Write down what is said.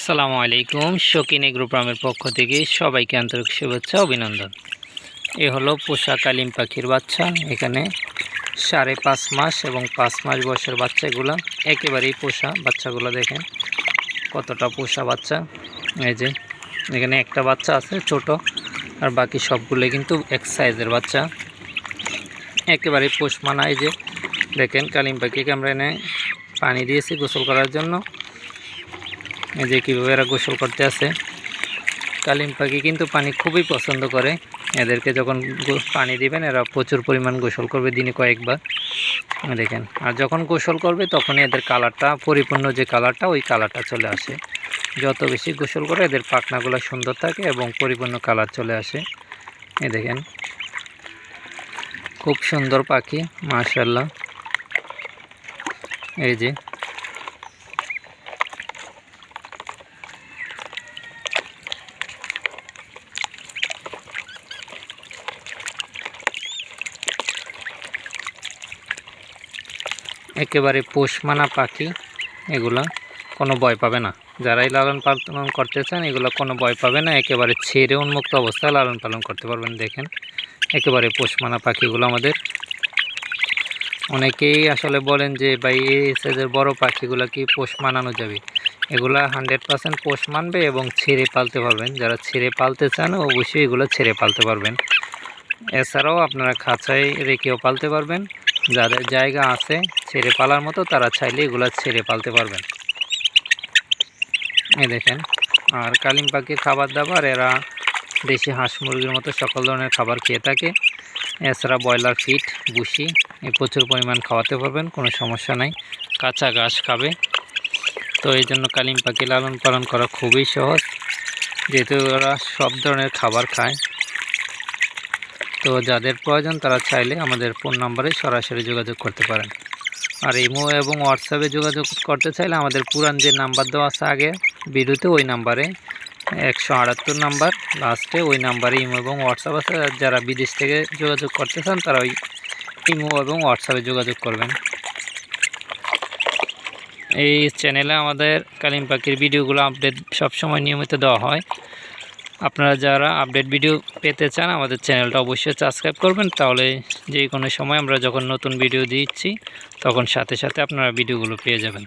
আসসালামু আলাইকুম। শকিন এগ্রো পক্ষ থেকে সবাইকে আন্তরিক শুভেচ্ছা, অভিনন্দন। এ হলো পোষা কালিম পাখির বাচ্চা। এখানে সাড়ে পাঁচ মাস এবং পাঁচ মাস বয়সের বাচ্চাগুলো একেবারেই পোষা বাচ্চাগুলো দেখেন, কতটা পোষা বাচ্চা। এই যে, এখানে একটা বাচ্চা আছে ছোট, আর বাকি সবগুলো কিন্তু এক সাইজের বাচ্চা। একেবারেই পোষ মানা এই যে, দেখেন কালিম পাখিকে আমরা এনে পানি দিয়েছি গোসল করার জন্য। এই যে কীভাবে এরা গোসল করতে আছে কালিম পাখি কিন্তু পানি খুবই পছন্দ করে। এদেরকে যখন পানি দিবেন, এরা প্রচুর পরিমাণ গোসল করবে দিনে কয়েকবার। দেখেন, আর যখন গোসল করবে, তখনই এদের কালারটা, পরিপূর্ণ যে কালারটা, ওই কালারটা চলে আসে। যত বেশি গোসল করে, এদের পাখনাগুলো সুন্দর থাকে এবং পরিপূর্ণ কালার চলে আসে। এ দেখেন, খুব সুন্দর পাখি মাশাল্লাহ এই যে একেবারে পোষমানা পাখি, এগুলা কোনো ভয় পাবে না। যারাই লালন পালন করতে চান, এগুলো কোনো ভয় পাবে না। একেবারে ছেড়ে উন্মুক্ত অবস্থায় লালন পালন করতে পারবেন, দেখেন। একেবারে পোষমানা পাখিগুলো আমাদের। অনেকেই আসলে বলেন যে, ভাই এই সাইজের বড় পাখিগুলো কি পোষ মানানো যাবে? এগুলা হান্ড্রেড পার্সেন্ট পোষ মানবে এবং ছেড়ে পালতে পারবেন। যারা ছেড়ে পালতে চান, অবশ্যই এগুলো ছেড়ে পালতে পারবেন। এছাড়াও আপনারা খাঁচায় রেখেও পালতে পারবেন। যাদের জায়গা আছে ছেড়ে পালার মতো, তারা চাইলে এগুলো ছেড়ে পালতে পারবেন। এ দেখেন, আর কালিম পাখির খাবার দাবার এরা দেশি হাঁস মুরগির মতো সকল ধরনের খাবার খেয়ে থাকে। এছাড়া ব্রয়লার ফিট বুসি প্রচুর পরিমাণ খাওয়াতে পারবেন, কোনো সমস্যা নাই। কাঁচা ঘাস খাবে। তো এই জন্য কালিম পাখি লালন পালন করা খুবই সহজ। যেহেতু ওরা সব ধরনের খাবার খায় তো যাদের প্রয়োজন তারা চাইলে আমাদের ফোন নাম্বারে সরাসরি যোগাযোগ করতে পারেন। আর ইমো এবং হোয়াটসঅ্যাপে যোগাযোগ করতে চাইলে আমাদের পুরান যে নাম্বার দেওয়া আছে আগে ভিডিওতে ওই নাম্বারে একশো আটাত্তর নাম্বার লাস্টে ওই নাম্বারে ইমো এবং হোয়াটসঅ্যাপ আছে। যারা বিদেশ থেকে যোগাযোগ করতে চান, তারা ওই ইমো এবং হোয়াটসঅ্যাপে যোগাযোগ করবেন। এই চ্যানেলে আমাদের কালিম পাখির ভিডিওগুলো আপডেট সবসময় নিয়মিত দেওয়া হয়। আপনারা যারা আপডেট ভিডিও পেতে চান, আমাদের চ্যানেলটা অবশ্যই সাবস্ক্রাইব করবেন। তাহলে যে কোনো সময় আমরা যখন নতুন ভিডিও দিচ্ছি, তখন সাথে সাথে আপনারা ভিডিওগুলো পেয়ে যাবেন।